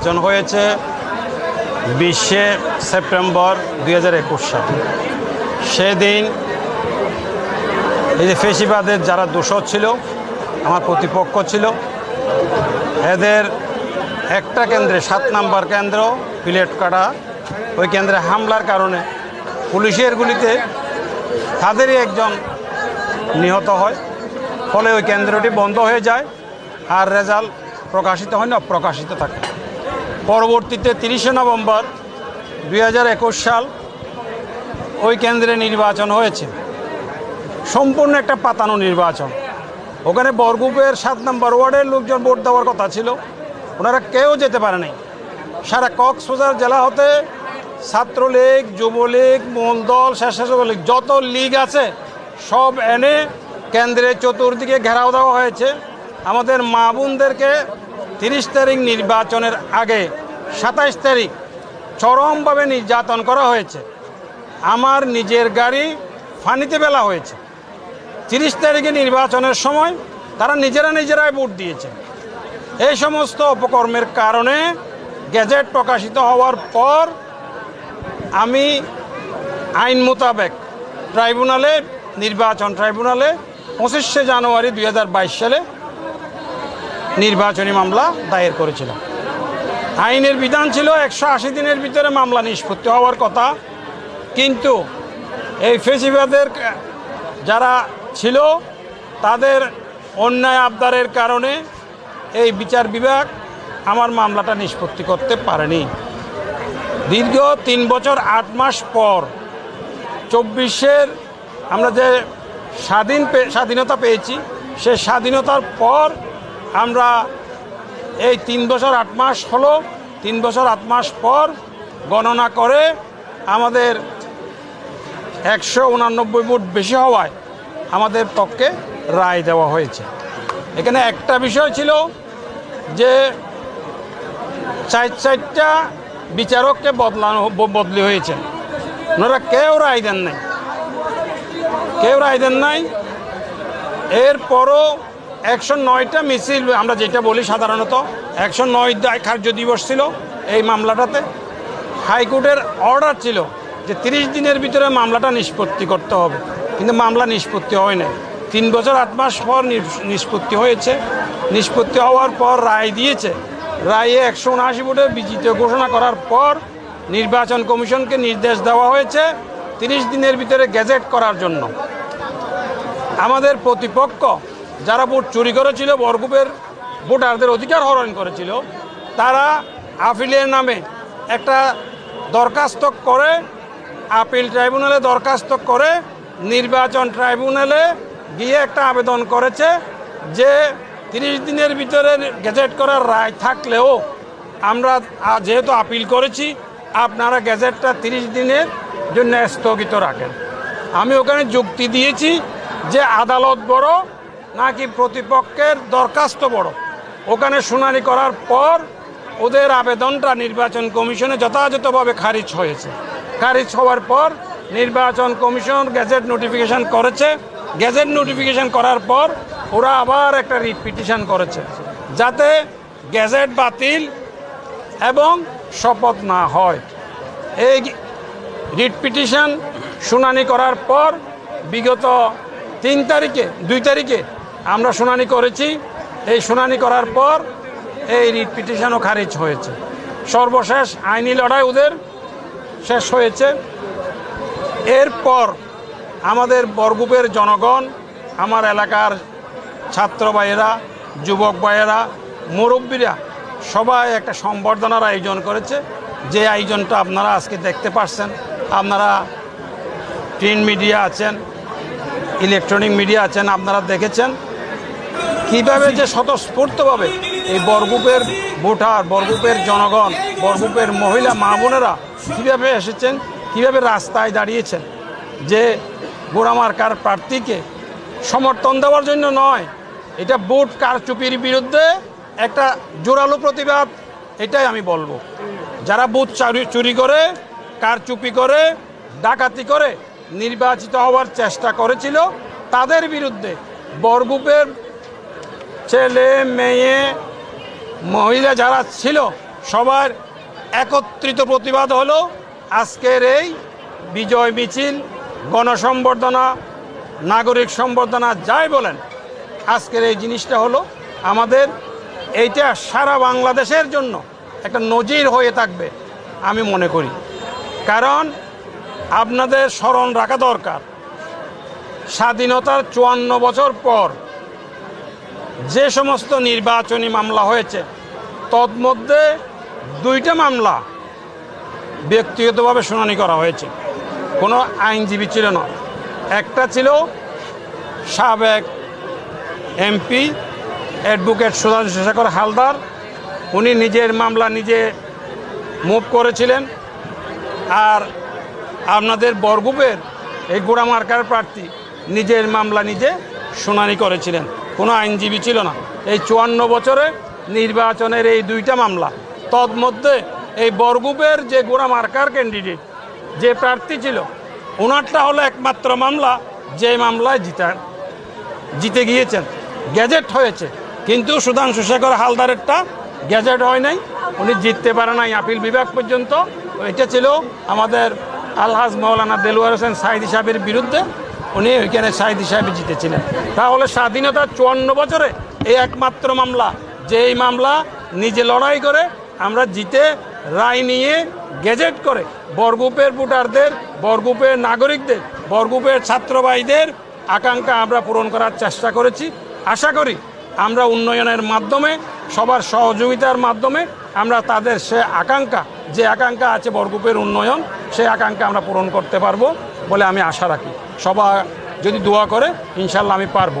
নির্বাচন হয়েছে বিশে সেপ্টেম্বর দুই হাজার একুশ সাল। সেদিন এই যে ফেসিবাদের যারা দোষর ছিল, আমার প্রতিপক্ষ ছিল, এদের একটা কেন্দ্রে, সাত নাম্বার কেন্দ্র, পিলেট কাটা, ওই কেন্দ্রে হামলার কারণে পুলিশের গুলিতে তাদেরই একজন নিহত হয়, ফলে ওই কেন্দ্রটি বন্ধ হয়ে যায়, আর রেজাল্ট প্রকাশিত হয় না প্রকাশিত থাকে। পরবর্তীতে তিরিশে নভেম্বর দুই হাজার একুশ সাল ওই কেন্দ্রে নির্বাচন হয়েছে। সম্পূর্ণ একটা পাতানো নির্বাচন। ওখানে বরগুপের সাত নম্বর ওয়ার্ডের লোকজন ভোট দেওয়ার কথা ছিল। ওনারা কেউ যেতে পারে নাই। সারা কক্সবাজার জেলা হতে ছাত্রলীগ, যুবলীগ, মূলদল স্বেচ্ছাসেবক লীগ যত লীগ আছে, সব এনে কেন্দ্রের চতুর্দিকে ঘেরাও দেওয়া হয়েছে। আমাদের মা বোনদেরকে তিরিশ তারিখ নির্বাচনের আগে সাতাইশ তারিখ চরমভাবে নির্যাতন করা হয়েছে। আমার নিজের গাড়ি ফানিতে বেলা হয়েছে। তিরিশ তারিখে নির্বাচনের সময় তারা নিজেরা নিজেরাই ভোট দিয়েছে। এই সমস্ত অপকর্মের কারণে গেজেট প্রকাশিত হওয়ার পর আমি আইন মোতাবেক ট্রাইব্যুনালে, নির্বাচন ট্রাইব্যুনালে পঁচিশে জানুয়ারি দু হাজার বাইশ সালে নির্বাচনী মামলা দায়ের করেছিলাম। আইনের বিধান ছিল একশো আশি দিনের ভিতরে মামলা নিষ্পত্তি হওয়ার কথা। কিন্তু এই ফেসিবাদের যারা ছিল, তাদের অন্যায় আবদারের কারণে এই বিচার বিভাগ আমার মামলাটা নিষ্পত্তি করতে পারেনি। দীর্ঘ তিন বছর, আট মাস পর চব্বিশের আমরা যে স্বাধীন স্বাধীনতা পেয়েছি, সে স্বাধীনতার পর আমরা এই তিন বছর আট মাস হলো, তিন বছর আট মাস পর গণনা করে আমাদের একশো উনানব্বই ভোট বেশি হওয়ায় আমাদের পক্ষে রায় দেওয়া হয়েছে। এখানে একটা বিষয় ছিল যে চার চারটা বিচারককে বদলানো, বদলি হয়েছে। ওনারা কেউ রায় দেন নাই। কেউ রায় দেন নাই। এরপরও একশো নয়টা মিছিল, আমরা যেটা বলি সাধারণত, একশো নয় কার্য দিবস ছিল এই মামলাটাতে। হাইকোর্টের অর্ডার ছিল যে তিরিশ দিনের ভিতরে মামলাটা নিষ্পত্তি করতে হবে, কিন্তু মামলা নিষ্পত্তি হয় নাই। তিন বছর আট মাস পর নিষ্পত্তি হয়েছে। নিষ্পত্তি হওয়ার পর রায় দিয়েছে। রায়ে একশো উনআশি ভোটে বিজিত ঘোষণা করার পর নির্বাচন কমিশনকে নির্দেশ দেওয়া হয়েছে তিরিশ দিনের ভিতরে গেজেট করার জন্য। আমাদের প্রতিপক্ষ যারা ভোট চুরি করেছিল, বরগুপের ভোটারদের অধিকার হরণ করেছিল, তারা আপিলের নামে একটা দরখাস্ত করে, আপিল ট্রাইব্যুনালে দরখাস্ত করে, নির্বাচন ট্রাইব্যুনালে গিয়ে একটা আবেদন করেছে যে তিরিশ দিনের ভিতরে গেজেট করার রায় থাকলেও আমরা যেহেতু আপিল করেছি, আপনারা গেজেটটা তিরিশ দিনের জন্য স্থগিত রাখেন। আমি ওখানে যুক্তি দিয়েছি যে আদালত বড় নাকি প্রতিপক্ষের দরখাস্ত বড়? ওখানে শুনানি করার পর ওদের আবেদনটা নির্বাচন কমিশনে যথাযথভাবে খারিজ হয়েছে। খারিজ হওয়ার পর নির্বাচন কমিশন গ্যাজেট নোটিফিকেশন করেছে। গ্যাজেট নোটিফিকেশন করার পর ওরা আবার একটা রিট পিটিশন করেছে যাতে গ্যাজেট বাতিল এবং শপথ না হয়। এই রিট পিটিশন শুনানি করার পর বিগত তিন তারিখে, দুই তারিখে আমরা শুনানি করেছি। এই শুনানি করার পর এই রিট পিটিশনও খারিজ হয়েছে। সর্বশেষ আইনি লড়াই ওদের শেষ হয়েছে। এরপর আমাদের বরগুপের জনগণ, আমার এলাকার ছাত্র ভাইয়েরা, যুবক ভাইয়েরা, মুরব্বীরা, সবাই একটা সম্বর্ধনার আয়োজন করেছে। যে আয়োজনটা আপনারা আজকে দেখতে পাচ্ছেন আপনারা প্রিন্ট মিডিয়া আছেন, ইলেকট্রনিক মিডিয়া আছেন, আপনারা দেখেছেন। কীভাবে যে স্বতঃস্ফূর্তভাবে এই বরগুপের ভোটার, বরগুপের জনগণ, বরগুপের মহিলা মা বোনেরা কীভাবে এসেছেন, কীভাবে রাস্তায় দাঁড়িয়েছেন যে গোড়ামার্কার প্রার্থীকে সমর্থন দেওয়ার জন্য নয়, এটা ভোট কারচুপির বিরুদ্ধে একটা জোরালো প্রতিবাদ, এটাই আমি বলব। যারা বুথ চারি- চুরি করে, কারচুপি করে, ডাকাতি করে নির্বাচিত হওয়ার চেষ্টা করেছিল, তাদের বিরুদ্ধে বরগুপের ছেলে, মেয়ে, মহিলা যারা ছিল, সবার একত্রিত প্রতিবাদ হলো আজকের এই বিজয় মিছিল গণসম্বর্ধনা নাগরিক সম্বর্ধনা যাই বলেন। আজকের এই জিনিসটা হলো আমাদের এইটা সারা বাংলাদেশের জন্য একটা নজির হয়ে থাকবে, আমি মনে করি। কারণ আপনাদের স্মরণ রাখা দরকার। স্বাধীনতার চুয়ান্ন বছর পর যে সমস্ত নির্বাচনী মামলা হয়েছে, তন্মধ্যে দুইটা মামলা ব্যক্তিগতভাবে শুনানি করা হয়েছে। কোনো আইনজীবী ছিল না। একটা ছিল সাবেক এমপি অ্যাডভোকেট সুধাংশু শেখর হালদার। উনি নিজের মামলা নিজে মুভ করেছিলেন। আর আপনাদের বরগুপের এই গোড়া মার্কার প্রার্থী নিজের মামলা নিজে শুনানি করেছিলেন। কোনো আইনজীবী ছিল না। এই চুয়ান্ন বছরে নির্বাচনের এই দুইটা মামলা, তন্মধ্যে এই বরগুপের যে গোড়া মার্কার ক্যান্ডিডেট যে প্রার্থী ছিল ওনারটা হলো একমাত্র মামলা, যে মামলায় জিতা, জিতে গিয়েছেন। গ্যাজেট হয়েছে, কিন্তু সুধাংশু শেখর হালদারেরটা গ্যাজেট হয় নাই, উনি জিততে পারে নাই আপিল বিভাগ পর্যন্ত। এটা ছিল আমাদের আলহাজ মৌলানা দেলুয়ার হোসেন সাইদি হিসাবের বিরুদ্ধে উনি ওইখানে সাইদি সাহেব জিতেছিলেন। তাহলে স্বাধীনতার চুয়ান্ন বছরে এই একমাত্র মামলা যে এই মামলা নিজে লড়াই করে, আমরা জিতে রায় নিয়ে গেজেট করে বরগুপের ভোটারদের, বরগুপের নাগরিকদের, বরগুপের ছাত্রবাহীদের আকাঙ্ক্ষা আমরা পূরণ করার চেষ্টা করেছি। আশা করি আমরা উন্নয়নের মাধ্যমে, সবার সহযোগিতার মাধ্যমে আমরা তাদের সে আকাঙ্ক্ষা, যে আকাঙ্ক্ষা আছে বরগুপের উন্নয়ন সেই আকাঙ্ক্ষা আমরা পূরণ করতে পারব। বলে আমি আশা রাখি। সবাই যদি দোয়া করে ইনশাল্লাহ আমি পারব।